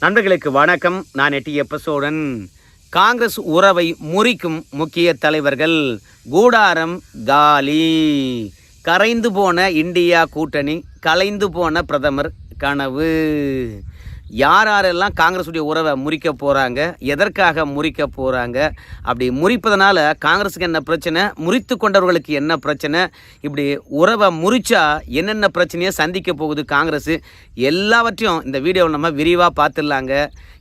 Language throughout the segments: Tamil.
நண்பர்களுக்கு வணக்கம். நான் எட்டி எப்பசோடன் காங்கிரஸ் உறவை முறிக்கும் முக்கிய தலைவர்கள் கூடாரம் காலி. கரைந்து போன இந்தியா கூட்டணி கலைந்து போன பிரதமர் கனவு. யார் யாரெல்லாம் காங்கிரஸுடைய உறவை முறிக்க போகிறாங்க எதற்காக முறிக்க போகிறாங்க அப்படி முறிப்பதனால் காங்கிரஸுக்கு என்ன பிரச்சனை? முறித்து கொண்டவர்களுக்கு என்ன பிரச்சனை? இப்படி உறவை முறிச்சா என்னென்ன பிரச்சனையை சந்திக்க போகுது காங்கிரஸ் எல்லாவற்றையும் இந்த வீடியோவில் நம்ம விரிவாக பார்த்துடலாங்க.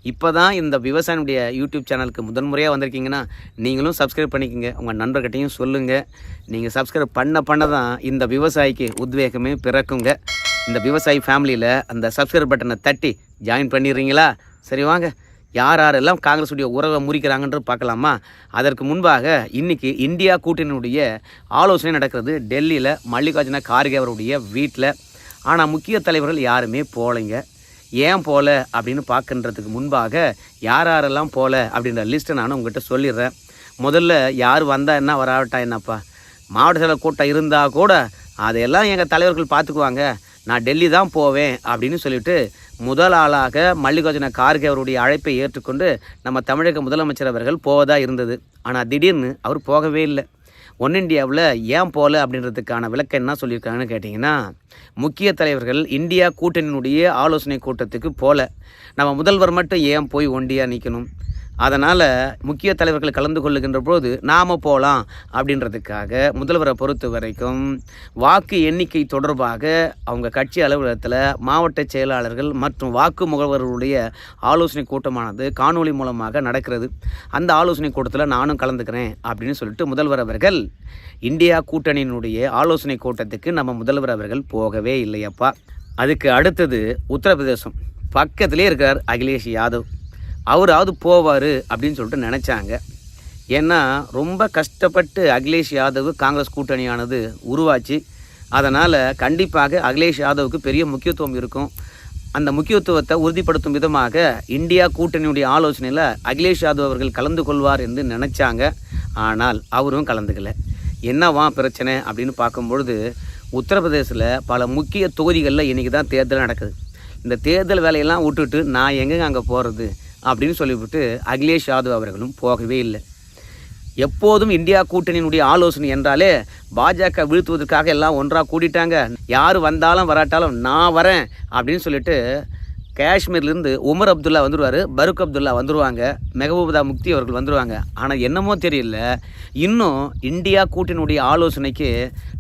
இப்போ தான் இந்த விவசாயினுடைய யூடியூப் சேனலுக்கு முதன்முறையாக வந்திருக்கீங்கன்னா நீங்களும் சப்ஸ்கிரைப் பண்ணிக்கோங்க. உங்கள் நண்பர்கிட்டையும் சொல்லுங்கள் நீங்கள் சப்ஸ்கிரைப் பண்ண பண்ண தான் இந்த விவசாயிக்கு உத்வேகமே பிறக்குங்க. இந்த விவசாயி ஃபேமிலியில் அந்த சப்ஸ்கிரைப் பட்டனை தட்டி ஜாயின் பண்ணிடுறீங்களா? சரி வாங்க. யார் யாரெல்லாம் காங்கிரஸுடைய உறவை முறிக்கிறாங்கன்ற பார்க்கலாமா? அதற்கு முன்பாக இன்றைக்கி இந்தியா கூட்டணியுடைய ஆலோசனை நடக்கிறது டெல்லியில் மல்லிகார்ஜுன கார்கே அவருடைய வீட்டில் ஆனால் முக்கிய தலைவர்கள் யாருமே போகலைங்க ஏன் போகல அப்படின்னு பார்க்கன்றதுக்கு முன்பாக யார் யாரெல்லாம் போகல அப்படின்ற லிஸ்ட்டை நான் உங்கள்கிட்ட சொல்லிடுறேன். முதல்ல யார் வந்தால் என்ன வராவிட்டா என்னப்பா? மாவட்ட செயலர் கூட்டம் இருந்தால் கூட அதையெல்லாம் எங்கள் தலைவர்கள் பார்த்துக்குவாங்க. நான் டெல்லி தான் போவேன் அப்படின்னு சொல்லிட்டு முதல் ஆளாக மல்லிகார்ஜுன கார்கே அவருடைய அழைப்பை ஏற்றுக்கொண்டு நம்ம தமிழக முதலமைச்சர் அவர்கள் போவதாக இருந்தது. ஆனால் திடீர்னு அவர் போகவே இல்லை. ஒன் இந்தியாவில் ஏன் போகல அப்படின்றதுக்கான விளக்கம் என்ன சொல்லியிருக்காங்கன்னு கேட்டிங்கன்னா முக்கிய தலைவர்கள் இந்தியா கூட்டணியினுடைய ஆலோசனை கூட்டத்துக்கு போகல நம்ம முதல்வர் மட்டும் ஏன் போய் ஒண்டியாக நிற்கணும் அதனால் முக்கிய தலைவர்கள் கலந்து கொள்ளுகின்ற போது நாம் போகலாம் அப்படின்றதுக்காக முதல்வரை பொறுத்த வரைக்கும் வாக்கு எண்ணிக்கை தொடர்பாக அவங்க கட்சி அலுவலகத்தில் மாவட்ட செயலாளர்கள் மற்றும் வாக்கு முகவர்களுடைய ஆலோசனை கூட்டமானது காணொளி மூலமாக நடக்கிறது. அந்த ஆலோசனை கூட்டத்தில் நானும் கலந்துக்கிறேன் அப்படின்னு சொல்லிட்டு முதல்வர் அவர்கள் இந்தியா கூட்டணியினுடைய ஆலோசனை கூட்டத்துக்கு நம்ம முதல்வர் அவர்கள் போகவே இல்லையப்பா. அதுக்கு அடுத்தது உத்தரப்பிரதேசம். பக்கத்திலே இருக்கார் அகிலேஷ் யாதவ். அவராவது போவார் அப்படின்னு சொல்லிட்டு நினச்சாங்க. ஏன்னா ரொம்ப கஷ்டப்பட்டு அகிலேஷ் யாதவ் காங்கிரஸ் கூட்டணியானது உருவாச்சு. அதனால் கண்டிப்பாக அகிலேஷ் யாதவுக்கு பெரிய முக்கியத்துவம் இருக்கும். அந்த முக்கியத்துவத்தை உறுதிப்படுத்தும் விதமாக இந்தியா கூட்டணியுடைய ஆலோசனையில் அகிலேஷ் யாதவ் அவர்கள் கலந்து கொள்வார் என்று நினச்சாங்க. ஆனால் அவரும் கலந்துக்கல. என்னவா பிரச்சனை அப்படின்னு பார்க்கும்பொழுது உத்தரப்பிரதேசில் பல முக்கிய தொகுதிகளில் இன்றைக்கி தான் தேர்தல் நடக்குது. இந்த தேர்தல் வேலையெல்லாம் விட்டுட்டு நான் எங்கெங்க அங்கே போகிறது அப்படின்னு சொல்லிவிட்டு அகிலேஷ் யாதவ் அவர்களும் போகவே இல்லை. எப்போதும் இந்தியா கூட்டணியினுடைய ஆலோசனை என்றாலே பாஜக வீழ்த்துவதற்காக எல்லாம் ஒன்றாக கூட்டிட்டாங்க யார் வந்தாலும் வராட்டாலும் நான் வரேன் அப்படின்னு சொல்லிட்டு காஷ்மீர்லேருந்து உமர் அப்துல்லா வந்துடுவார் பருக் அப்துல்லா வந்துடுவாங்க மெகபூபதா முக்தி அவர்கள் வந்துடுவாங்க ஆனால் என்னமோ தெரியல இன்னும் இந்தியா கூட்டினுடைய ஆலோசனைக்கு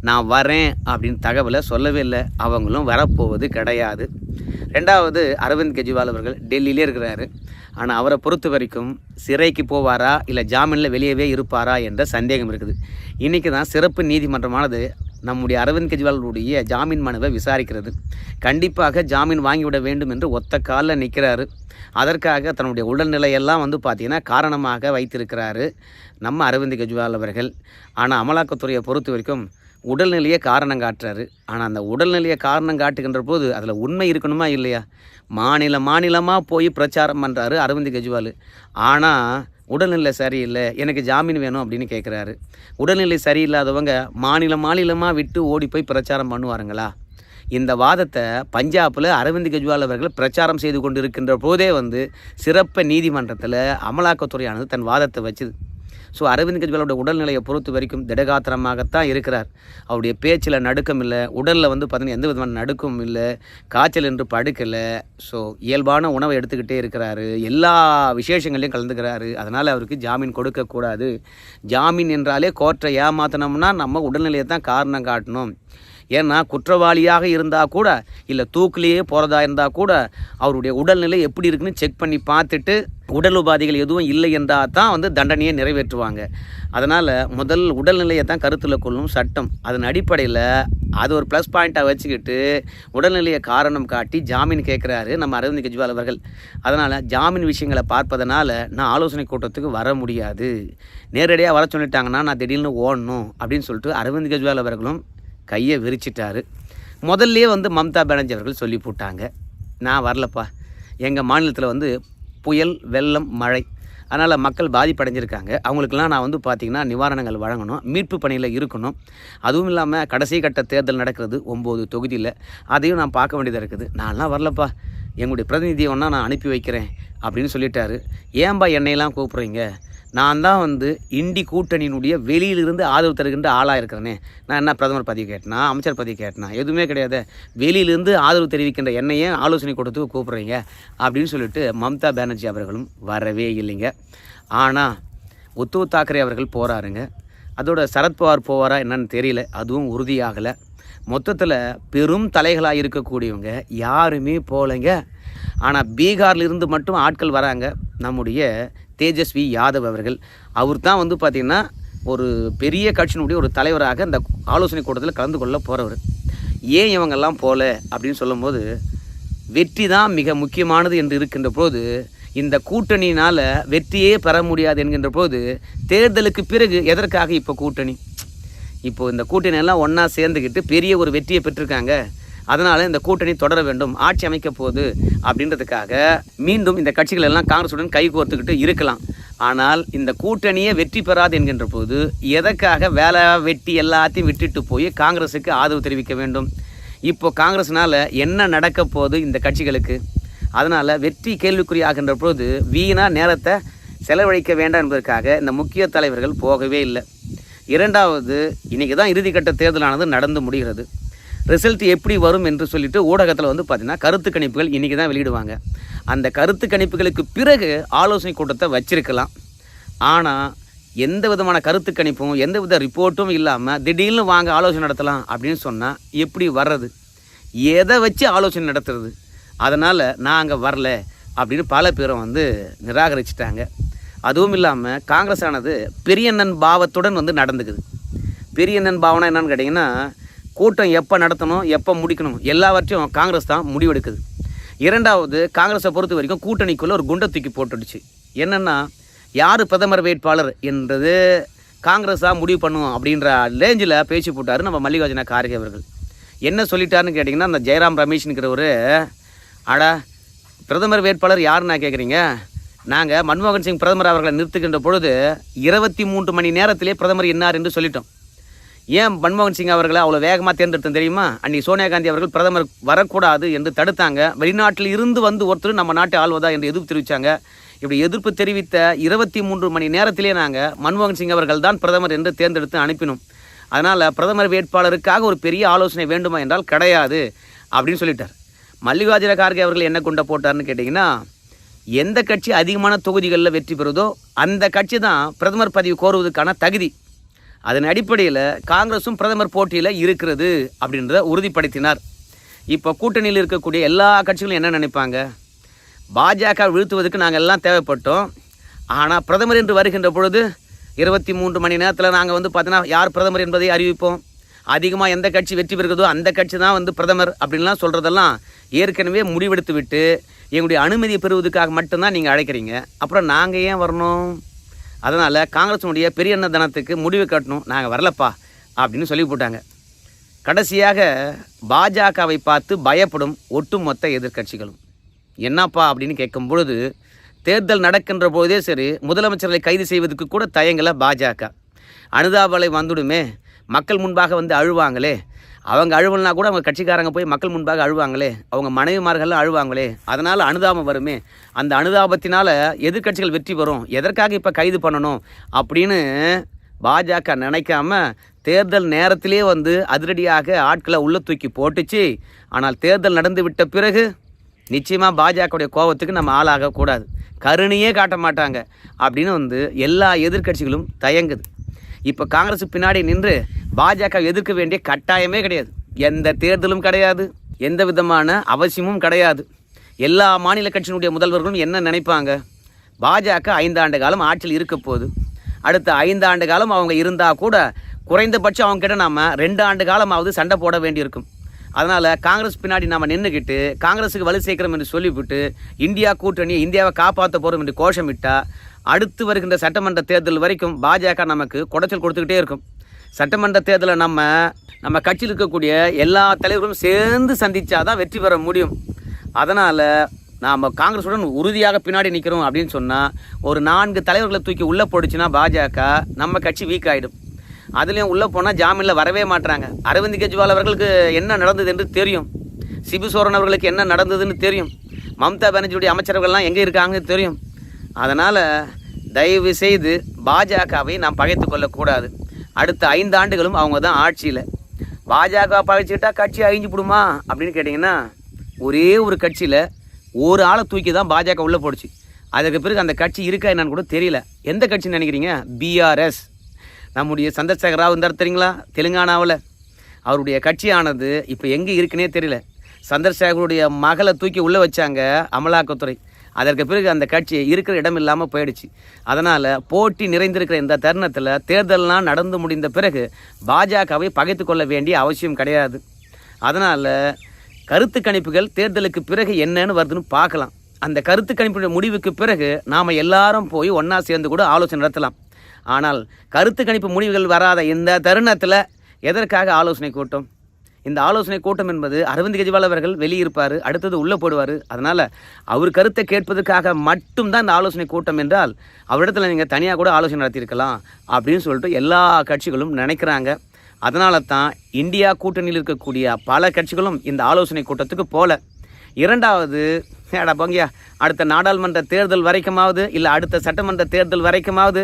நான் வரேன் அப்படின்னு தகவலை சொல்லவே இல்லை. அவங்களும் வரப்போவது கிடையாது. ரெண்டாவது அரவிந்த் கெஜ்ரிவால் அவர்கள் டெல்லியிலே இருக்கிறாரு. ஆனால் அவரை பொறுத்த வரைக்கும் சிறைக்கு போவாரா இல்லை ஜாமீனில் வெளியவே இருப்பாரா என்ற சந்தேகம் இருக்குது. இன்றைக்கி தான் சிறப்பு நீதிமன்றமானது நம்முடைய அரவிந்த் கெஜ்ரிவாலுடைய ஜாமீன் மனுவை விசாரிக்கிறது. கண்டிப்பாக ஜாமீன் வாங்கிவிட வேண்டும் என்று ஒத்த காலில் நிற்கிறாரு அதற்காக தன்னுடைய உடல்நிலையெல்லாம் வந்து பார்த்திங்கன்னா காரணமாக வைத்திருக்கிறாரு நம்ம அரவிந்த் கெஜ்ரிவால் அவர்கள். ஆனால் அமலாக்கத்துறையை பொறுத்த வரைக்கும் உடல்நிலையை காரணம் காட்டுறாரு. ஆனால் அந்த உடல்நிலையை காரணம் காட்டுகின்ற போது அதில் உண்மை இருக்கணுமா இல்லையா? மாநில மாநிலமாக போய் பிரச்சாரம் பண்ணுறாரு அரவிந்த் கெஜ்ரிவால். ஆனால் உடல்நிலை சரியில்லை எனக்கு ஜாமீன் வேணும் அப்படின்னு கேட்குறாரு உடல்நிலை சரியில்லாதவங்க மாநில மாநிலமாக விட்டு ஓடி போய் பிரச்சாரம் பண்ணுவாருங்களா? இந்த வாதத்தை பஞ்சாபில் அரவிந்த் கெஜ்ரிவால் அவர்கள் பிரச்சாரம் செய்து கொண்டிருக்கின்ற போதே வந்து சிறப்பு நீதிமன்றத்தில் அமலாக்கத்துறையானது தன் வாதத்தை வச்சுது. ஸோ அரவிந்த் கெஜ்ரிவாலோட உடல்நிலையை பொறுத்த வரைக்கும் திடகாத்திரமாகத்தான் இருக்கிறார். அவருடைய பேச்சில் நடுக்கம் இல்லை உடலில் வந்து பார்த்திங்கன்னா எந்த விதமான நடுக்கம் இல்லை காய்ச்சல் என்று படுக்கலை. ஸோ இயல்பான உணவை எடுத்துக்கிட்டே இருக்கிறாரு. எல்லா விசேஷங்களையும் கலந்துக்கிறாரு. அதனால் அவருக்கு ஜாமீன் கொடுக்கக்கூடாது ஜாமீன் என்றாலே கோர்ட்டை ஏமாத்தினோம்னா நம்ம உடல்நிலையை தான் காரணம் காட்டணும். ஏன்னா குற்றவாளியாக இருந்தால் கூட இல்லை தூக்கிலேயே போகிறதா இருந்தால் கூட அவருடைய உடல்நிலை எப்படி இருக்குன்னு செக் பண்ணி பார்த்துட்டு உடல் உபாதைகள் எதுவும் இல்லை என்றால் தான் வந்து தண்டனையை நிறைவேற்றுவாங்க. அதனால் முதல் உடல்நிலையை தான் கருத்தில் கொள்ளும் சட்டம். அதன் அடிப்படையில் அது ஒரு ப்ளஸ் பாயிண்ட்டாக வச்சுக்கிட்டு உடல்நிலையை காரணம் காட்டி ஜாமீன் கேட்குறாரு நம்ம அரவிந்த் கெஜ்ரிவால் அவர்கள். அதனால் ஜாமீன் விஷயங்களை பார்ப்பதனால நான் ஆலோசனை கூட்டத்துக்கு வர முடியாது. நேரடியாக வர சொல்லிட்டாங்கன்னா நான் திடீர்னு ஓடணும் அப்படின்னு சொல்லிட்டு அரவிந்த் கெஜ்ரிவால் அவர்களும் கையை விரிச்சிட்டாரு. முதல்லே வந்து மம்தா பானர்ஜி அவர்கள் சொல்லி போட்டாங்க. நான் வரலப்பா. எங்கள் மாநிலத்தில் வந்து புயல் வெள்ளம் மழை. அதனால் மக்கள் பாதிப்படைஞ்சிருக்காங்க. அவங்களுக்கெல்லாம் நான் வந்து பார்த்திங்கன்னா நிவாரணங்கள் வழங்கணும். மீட்பு பணியில் இருக்கணும். அதுவும் இல்லாமல் கடைசி கட்ட தேர்தல் நடக்கிறது ஒம்பது தொகுதியில். அதையும் நான் பார்க்க வேண்டியதாக இருக்குது. நான்லாம் வரலப்பா. எங்களுடைய பிரதிநிதியை ஒன்றா நான் அனுப்பி வைக்கிறேன் அப்படின்னு சொல்லிட்டாரு. ஏன்பா என்னையெல்லாம் கூப்பிட்றீங்க? நான் தான் வந்து இண்டி கூட்டணியினுடைய வெளியிலிருந்து ஆதரவு தருகின்ற ஆளாக இருக்கிறேனே. நான் என்ன பிரதமர் பதவி கேட்டனா அமைச்சர் பதவி கேட்டனா? எதுவுமே கிடையாது. வெளியிலிருந்து ஆதரவு தெரிவிக்கின்ற என்னையே ஆலோசனை கொடுத்து கூப்பிட்றீங்க அப்படின்னு சொல்லிட்டு மம்தா பானர்ஜி அவர்களும் வரவே இல்லைங்க. ஆனால் உத்தவ் தாக்கரே அவர்கள் போகிறாருங்க அதோட சரத்பவார் போவாரா என்னன்னு தெரியல. அதுவும் உறுதியாகலை. மொத்தத்தில் பெரும் தலைகளாக இருக்கக்கூடியவங்க யாருமே போகலைங்க ஆனால் பீகார்லேருந்து மட்டும் ஆட்கள் வராங்க நம்முடைய தேஜஸ்வி யாதவ் அவர்கள். அவர் தான் வந்து பார்த்திங்கன்னா ஒரு பெரிய கட்சியினுடைய ஒரு தலைவராக இந்த ஆலோசனை கூட்டத்தில் கலந்து கொள்ள போகிறவர் ஏன் இவங்கெல்லாம் போகல அப்படின்னு சொல்லும்போது வெற்றி தான் மிக முக்கியமானது என்று இருக்கின்ற போது இந்த கூட்டணியினால் வெற்றியே பெற முடியாது என்கின்ற போது தேர்தலுக்கு பிறகு எதற்காக இப்போ கூட்டணி? இப்போ இந்த கூட்டணியெல்லாம் ஒன்றா சேர்ந்துக்கிட்டு பெரிய ஒரு வெற்றியை பெற்றிருக்காங்க. அதனால் இந்த கூட்டணி தொடர வேண்டும் ஆட்சி அமைக்க போகுது அப்படின்றதுக்காக மீண்டும் இந்த கட்சிகள் எல்லாம் காங்கிரஸுடன் கை கோர்த்துக்கிட்டு இருக்கலாம். ஆனால் இந்த கூட்டணியே வெற்றி பெறாது என்கின்ற போது எதற்காக வேலை வெட்டி எல்லாத்தையும் விட்டுட்டு போய் காங்கிரஸுக்கு ஆதரவு தெரிவிக்க வேண்டும்? இப்போ காங்கிரஸ்னால் என்ன நடக்க போகுது இந்த கட்சிகளுக்கு? அதனால் வெற்றி கேள்விக்குறியாகின்ற போது வீணாக நேரத்தை செலவழிக்க வேண்டாம் என்பதற்காக இந்த முக்கிய தலைவர்கள் போகவே இல்லை. இரண்டாவது இன்றைக்கி தான் இறுதிக்கட்ட தேர்தலானது நடந்து முடிகிறது. ரிசல்ட் எப்படி வரும் என்று சொல்லிட்டு ஊடகத்தில் வந்து பார்த்திங்கன்னா கருத்து கணிப்புகள் இன்றைக்கி தான் வெளியிடுவாங்க. அந்த கருத்து கணிப்புகளுக்கு பிறகு ஆலோசனை கூட்டத்தை வச்சிருக்கலாம். ஆனால் எந்த விதமான கருத்து கணிப்பும் எந்த வித ரிப்போர்ட்டும் இல்லாமல் திடீர்னு வாங்க ஆலோசனை நடத்தலாம் அப்படின்னு சொன்னால் எப்படி வர்றது? எதை வச்சு ஆலோசனை நடத்துறது? அதனால் நான் அங்கே வரல அப்படின்னு பல பேரும் வந்து நிராகரிச்சிட்டாங்க. அதுவும் இல்லாமல் காங்கிரஸ் ஆனது பெரியண்ணன் பாவத்துடன் வந்து நடந்துக்குது. பெரியண்ணன் பாவனா என்னன்னு கேட்டிங்கன்னா கூட்டம் எப்போ நடத்தணும் எப்போ முடிக்கணும் எல்லாவற்றையும் காங்கிரஸ் தான் முடிவெடுக்குது. இரண்டாவது காங்கிரஸை பொறுத்த வரைக்கும் கூட்டணிக்குள்ளே ஒரு குண்டை தூக்கி போட்டுடுச்சு. என்னென்னா யார் பிரதமர் வேட்பாளர் என்றது காங்கிரஸாக முடிவு பண்ணுவோம் அப்படின்ற ரேஞ்சில் பேச்சு போட்டார் நம்ம மல்லிகார்ஜுன கார்கே அவர்கள். என்ன சொல்லிட்டாருன்னு கேட்டிங்கன்னா அந்த ஜெயராம் ரமேஷ்னுங்கிறவர் அடா பிரதமர் வேட்பாளர் யாருன்னா கேட்குறீங்க நாங்கள் மன்மோகன் சிங் பிரதமர் அவர்களை நிறுத்துகின்ற பொழுது இருபத்தி மூன்று மணி நேரத்திலே பிரதமர் என்னார் என்று சொல்லிட்டோம். ஏன் மன்மோகன் சிங் அவர்களை அவ்வளோ வேகமாக தேர்ந்தெடுத்தது தெரியுமா? அன்னைக்கு சோனியா காந்தி அவர்கள் பிரதமர் வரக்கூடாது என்று தடுத்தாங்க. வெளிநாட்டில் இருந்து வந்து ஒருத்தர் நம்ம நாட்டை ஆள்வதா என்று எதிர்ப்பு தெரிவித்தாங்க இப்படி எதிர்ப்பு தெரிவித்த இருபத்தி மூன்று மணி நேரத்திலே நாங்கள் மன்மோகன் சிங் அவர்கள் தான் பிரதமர் என்று தேர்ந்தெடுத்து அனுப்பினோம். அதனால் பிரதமர் வேட்பாளருக்காக ஒரு பெரிய ஆலோசனை வேண்டுமா என்றால் கிடையாது அப்படின்னு சொல்லிட்டார். மல்லிகார்ஜுன கார்கே அவர்கள் என்ன கொண்ட போட்டார்னு கேட்டிங்கன்னா எந்த கட்சி அதிகமான தொகுதிகளில் வெற்றி பெறுதோ அந்த கட்சி தான் பிரதமர் பதவி கோருவதற்கான தகுதி. அதன் அடிப்படையில் காங்கிரஸும் பிரதமர் போட்டியில் இருக்கிறது அப்படின்றத உறுதிப்படுத்தினார். இப்போ கூட்டணியில் இருக்கக்கூடிய எல்லா கட்சிகளும் என்ன நினைப்பாங்க? பாஜக வீழ்த்துவதற்கு நாங்கள் எல்லாம் தேவைப்பட்டோம். ஆனால் பிரதமர் என்று வருகின்ற பொழுது இருபத்தி மூன்று மணி நேரத்தில் நாங்கள் வந்து பார்த்தீங்கன்னா யார் பிரதமர் என்பதை அறிவிப்போம். அதிகமாக எந்த கட்சி வெற்றி பெறுகிறதோ அந்த கட்சி தான் வந்து பிரதமர் அப்படின்லாம் சொல்கிறதெல்லாம் ஏற்கனவே முடிவெடுத்து விட்டு எங்களுடைய அனுமதியை பெறுவதற்காக மட்டும்தான் நீங்கள் அழைக்கிறீங்க. அப்புறம் நாங்கள் ஏன் வரணும்? அதனால் காங்கிரஸுடைய பெரிய அண்ண தனத்துக்கு முடிவு கட்டணும். நாங்கள் வரலப்பா அப்படின்னு சொல்லி போட்டாங்க. கடைசியாக பாஜகவை பார்த்து பயப்படும் ஒட்டுமொத்த எதிர்க்கட்சிகளும். என்னப்பா அப்படின்னு கேட்கும் பொழுது தேர்தல் நடக்கின்ற போதே சரி முதலமைச்சர்களை கைது செய்வதற்கு கூட தயங்கலை பாஜக. அனுதாபலை வந்துடுமே மக்கள் முன்பாக வந்து அழுவாங்களே? அவங்க அழுவலனா கூட அவங்க கட்சிக்காரங்க போய் மக்கள் முன்பாக அழுவாங்களே? அவங்க மனைவிமார்கள்லாம் அழுவாங்களே? அதனால் அனுதாபம் வருமே. அந்த அனுதாபத்தினால் எதிர்க்கட்சிகள் வெற்றி பெறும். எதற்காக இப்போ கைது பண்ணணும்? அப்படின்னு பாஜக நினைக்காம தேர்தல் நேரத்திலே வந்து அதிரடியாக ஆட்களை உள்ள தூக்கி போட்டுச்சு. ஆனால் தேர்தல் நடந்து விட்ட பிறகு நிச்சயமாக பாஜகவுடைய கோபத்துக்கு நம்ம ஆளாகக்கூடாது. கருணையே காட்ட மாட்டாங்க. அப்படின்னு வந்து எல்லா எதிர்க்கட்சிகளும் தயங்குது. இப்போ காங்கிரஸ் பின்னாடி நின்று பாஜக எதிர்க்க வேண்டிய கட்டாயமே கிடையாது. எந்த தேர்தலும் கிடையாது. எந்த விதமான அவசியமும் கிடையாது. எல்லா மாநில கட்சியினுடைய முதல்வர்களும் என்ன நினைப்பாங்க? பாஜக ஐந்தாண்டு காலம் ஆட்சியில் இருக்க போகுது. அடுத்த ஐந்தாண்டு காலம் அவங்க இருந்தால் கூட குறைந்தபட்சம் அவங்க கிட்ட நாம் ரெண்டு ஆண்டு காலமாவது சண்டை போட வேண்டியிருக்கும். அதனால் காங்கிரஸ் பின்னாடி நாம் நின்றுக்கிட்டு காங்கிரஸுக்கு வலு சேர்க்கிறோம் என்று சொல்லிவிட்டு இந்தியா கூட்டணியை இந்தியாவை காப்பாற்ற போகிறோம் என்று கோஷமிட்டால் அடுத்து வருகின்ற சட்டமன்ற தேர்தல் வரைக்கும் பாஜக நமக்கு குடைச்சல் கொடுத்துக்கிட்டே இருக்கும். சட்டமன்ற தேர்தலில் நம்ம நம்ம கட்சியில் இருக்கக்கூடிய எல்லா தலைவர்களும் சேர்ந்து சந்தித்தா தான் வெற்றி பெற முடியும். அதனால் நாம் காங்கிரஸுடன் உறுதியாக பின்னாடி நிற்கிறோம் அப்படின்னு சொன்னால் ஒரு நான்கு தலைவர்களை தூக்கி உள்ளே போடுச்சுன்னா பாஜக நம்ம கட்சி வீக் ஆகிடும் அதுலேயும் உள்ளே போனால் ஜாமீனில் வரவே மாட்டாங்க அரவிந்த் கெஜ்ரிவால் அவர்களுக்கு என்ன நடந்தது என்று தெரியும். சிபு சோரன் அவர்களுக்கு என்ன நடந்ததுன்னு தெரியும். மம்தா பானர்ஜியுடைய அமைச்சர்கள்லாம் எங்கே இருக்காங்கன்னு தெரியும். அதனால் தயவு செய்து பாஜகவை நாம் பகைத்து கொள்ளக்கூடாது. அடுத்த ஐந்து ஆண்டுகளும் அவங்க தான் ஆட்சியில். பாஜக பகைச்சிக்கிட்டா கட்சி அழிஞ்சு விடுமா அப்படின்னு கேட்டிங்கன்னா ஒரே ஒரு கட்சியில் ஒரு ஆளை தூக்கி தான் பாஜக உள்ளே போடுச்சு. அதுக்கு பிறகு அந்த கட்சி இருக்கா என்னன்னு கூட தெரியல. எந்த கட்சின்னு நினைக்கிறீங்க? பிஆர்எஸ் நம்முடைய சந்திரசேகர் ராவ் இருந்தார் தெரியுங்களா? தெலுங்கானாவில். அவருடைய கட்சியானது இப்போ எங்கே இருக்குன்னே தெரியல. சந்திரசேகருடைய மகளை தூக்கி உள்ளே வச்சாங்க அமலாக்கத்துறை. அதற்கு பிறகு அந்த கட்சி இருக்கிற இடம் இல்லாமல் போயிடுச்சு. அதனால் போட்டி நிறைந்திருக்கிற இந்த தருணத்தில் தேர்தல்லாம் நடந்து முடிந்த பிறகு பாஜகவை பகைத்து கொள்ள வேண்டிய அவசியம் கிடையாது. அதனால் கருத்து கணிப்புகள் தேர்தலுக்கு பிறகு என்னன்னு வருதுன்னு பார்க்கலாம். அந்த கருத்து கணிப்புடைய முடிவுக்கு பிறகு நாம் எல்லாரும் போய் ஒன்றா சேர்ந்து கூட ஆலோசனை நடத்தலாம். ஆனால் கருத்து கணிப்பு முடிவுகள் வராத இந்த தருணத்தில் எதற்காக ஆலோசனை கூட்டம்? இந்த ஆலோசனை கூட்டம் என்பது அரவிந்த் கெஜ்ரிவால் அவர்கள் வெளியிருப்பார் அடுத்தது உள்ளே போடுவார். அதனால் அவர் கருத்தை கேட்பதற்காக மட்டும்தான் இந்த ஆலோசனை கூட்டம் என்றால் அவரிடத்துல நீங்கள் தனியாக கூட ஆலோசனை நடத்தியிருக்கலாம் அப்படின்னு சொல்லிட்டு எல்லா கட்சிகளும் நினைக்கிறாங்க. அதனால தான் இந்தியா கூட்டணியில் இருக்கக்கூடிய பல கட்சிகளும் இந்த ஆலோசனை கூட்டத்துக்கு போகல இரண்டாவது ஏடா போங்கயா அடுத்த நாடாளுமன்ற தேர்தல் வரைக்குமாவது இல்லை அடுத்த சட்டமன்ற தேர்தல் வரைக்குமாவது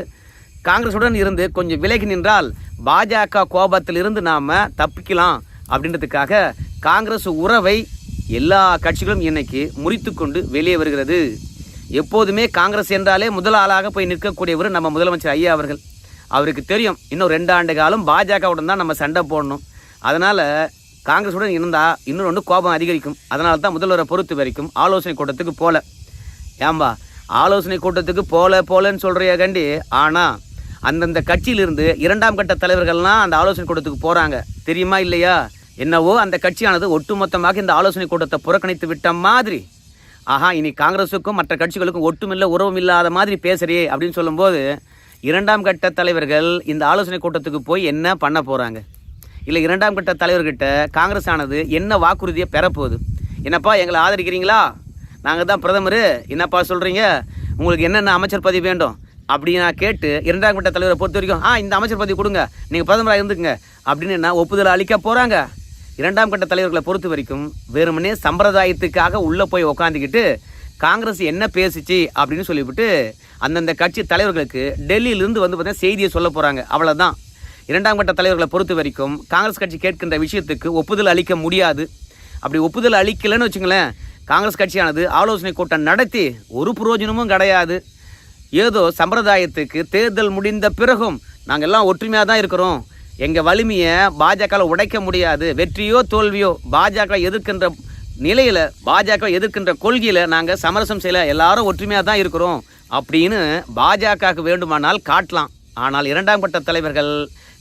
காங்கிரஸுடன் இருந்து கொஞ்சம் விலகி நின்றால் பாஜக கோபத்தில் இருந்து நாம் தப்பிக்கலாம். அப்படின்றதுக்காக காங்கிரஸ் உறவை எல்லா கட்சிகளும் இன்னைக்கு முறித்து கொண்டு வெளியே வருகிறது. எப்போதுமே காங்கிரஸ் என்றாலே முதல் ஆளாக போய் நிற்கக்கூடியவர் நம்ம முதலமைச்சர் ஐயா அவர்கள். அவருக்கு தெரியும் இன்னும் ரெண்டு ஆண்டு காலம் பாஜகவுடன் தான் நம்ம சண்டை போடணும். அதனால் காங்கிரஸுடன் இருந்தால் இன்னும் ஒன்று கோபம் அதிகரிக்கும். அதனால தான் முதல்வரை பொறுத்து வரைக்கும் ஆலோசனை கூட்டத்துக்கு போகல ஏம்பா ஆலோசனை கூட்டத்துக்கு போல போலன்னு சொல்கிறிய கண்டி. ஆனால் அந்தந்த கட்சியிலிருந்து இரண்டாம் கட்ட தலைவர்கள்லாம் அந்த ஆலோசனை கூட்டத்துக்கு போகிறாங்க தெரியுமா இல்லையா? என்னவோ அந்த கட்சியானது ஒட்டுமொத்தமாக இந்த ஆலோசனை கூட்டத்தை புறக்கணித்து விட்ட மாதிரி. ஆஹா இனி காங்கிரஸுக்கும் மற்ற கட்சிகளுக்கும் ஒட்டுமில்ல உறவும் இல்லாத மாதிரி பேசுறியே அப்படின்னு சொல்லும்போது இரண்டாம் கட்ட தலைவர்கள் இந்த ஆலோசனை கூட்டத்துக்கு போய் என்ன பண்ண போகிறாங்க இல்லை இரண்டாம் கட்ட தலைவர்கிட்ட காங்கிரஸ் ஆனது என்ன வாக்குறுதியை பெறப்போகுது? என்னப்பா எங்களை ஆதரிக்கிறீங்களா? நாங்கள் தான் பிரதமர். என்னப்பா சொல்கிறீங்க உங்களுக்கு என்னென்ன அமைச்சர் பதவி வேண்டும்? அப்படி நான் கேட்டு இரண்டாம் கட்ட தலைவரை பொறுத்த வரைக்கும் ஆ இந்த அமைச்சர் பதவி கொடுங்க. நீங்கள் பிரதமராக இருந்துக்குங்க. அப்படின்னு என்ன ஒப்புதல் அளிக்க போகிறாங்க இரண்டாம் கட்ட தலைவர்களை பொறுத்த வரைக்கும் வெறுமனே சம்பிரதாயத்துக்காக உள்ளே போய் உக்காந்துக்கிட்டு காங்கிரஸ் என்ன பேசிச்சு? அப்படின்னு சொல்லிவிட்டு அந்தந்த கட்சி தலைவர்களுக்கு டெல்லியிலிருந்து வந்து பார்த்தீங்கன்னா செய்தியை சொல்ல போகிறாங்க அவ்வளோதான் இரண்டாம் கட்ட தலைவர்களை பொறுத்த வரைக்கும் காங்கிரஸ் கட்சி கேட்கின்ற விஷயத்துக்கு ஒப்புதல் அளிக்க முடியாது. அப்படி ஒப்புதல் அளிக்கலைன்னு வச்சுங்களேன் காங்கிரஸ் கட்சியானது ஆலோசனை கூட்டம் நடத்தி ஒரு பிரயோஜனமும் கிடையாது. ஏதோ சம்பிரதாயத்துக்கு தேர்தல் முடிந்த பிறகும் நாங்கள் எல்லாம் ஒற்றுமையாக தான் இருக்கிறோம். எங்கள் வலிமையை பாஜகவில் உடைக்க முடியாது. வெற்றியோ தோல்வியோ பாஜக எதிர்க்கின்ற நிலையில் பாஜக எதிர்க்கின்ற கொள்கையில் நாங்கள் சமரசம் செய்யல. எல்லாரும் ஒற்றுமையாக தான் இருக்கிறோம். அப்படின்னு பாஜகவுக்கு வேண்டுமானால் காட்டலாம். ஆனால் இரண்டாம் கட்ட தலைவர்கள்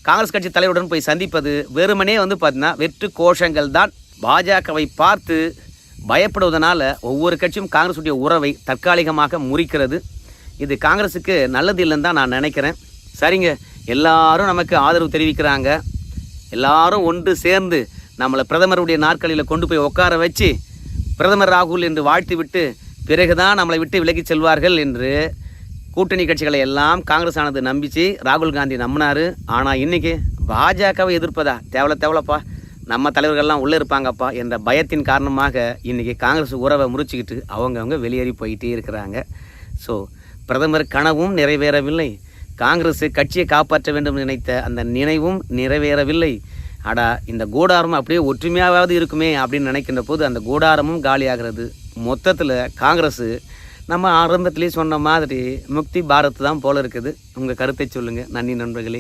காங்கிரஸ் கட்சி தலைவருடன் போய் சந்திப்பது வெறுமனே வந்து பார்த்தீங்கன்னா வெற்று கோஷங்கள் தான். பாஜகவை பார்த்து பயப்படுவதனால் ஒவ்வொரு கட்சியும் காங்கிரஸுடைய உறவை தற்காலிகமாக முறிக்கிறது. இது காங்கிரஸுக்கு நல்லது இல்லைன்னு தான் நான் நினைக்கிறேன். சரிங்க. எல்லாரும் நமக்கு ஆதரவு தெரிவிக்கிறாங்க. எல்லாரும் ஒன்று சேர்ந்து நம்மளை பிரதமருடைய நாற்காலியில் கொண்டு போய் உட்கார வச்சு பிரதமர் ராகுல் என்று வாழ்த்து விட்டு பிறகுதான் நம்மளை விட்டு விலகிச் செல்வார்கள் என்று கூட்டணி கட்சிகளை எல்லாம் காங்கிரஸ் ஆனது நம்பிச்சு ராகுல் காந்தி நம்பினார். ஆனால் இன்றைக்கி பாஜகவை எதிர்ப்பதா? தேவலை தேவலப்பா. நம்ம தலைவர்கள்லாம் உள்ளே இருப்பாங்கப்பா என்ற பயத்தின் காரணமாக இன்றைக்கி காங்கிரஸ் உறவை முறிச்சிக்கிட்டு அவங்கவுங்க வெளியேறி போயிட்டே இருக்கிறாங்க. ஸோ பிரதமர் கனவும் நிறைவேறவில்லை. காங்கிரஸ் கட்சியை காப்பாற்ற வேண்டும் நினைத்த அந்த நினைவும் நிறைவேறவில்லை. அடா இந்த கூடாரம் அப்படியே ஒற்றுமையாவது இருக்குமே அப்படின்னு நினைக்கின்ற போது அந்த கூடாரமும் காலியாகிறது. மொத்தத்தில் காங்கிரஸ் நம்ம ஆரம்பத்திலேயே சொன்ன மாதிரி முக்தி பாரத் தான் போல இருக்குது. உங்கள் கருத்தை சொல்லுங்கள் நன்றி நண்பர்களே.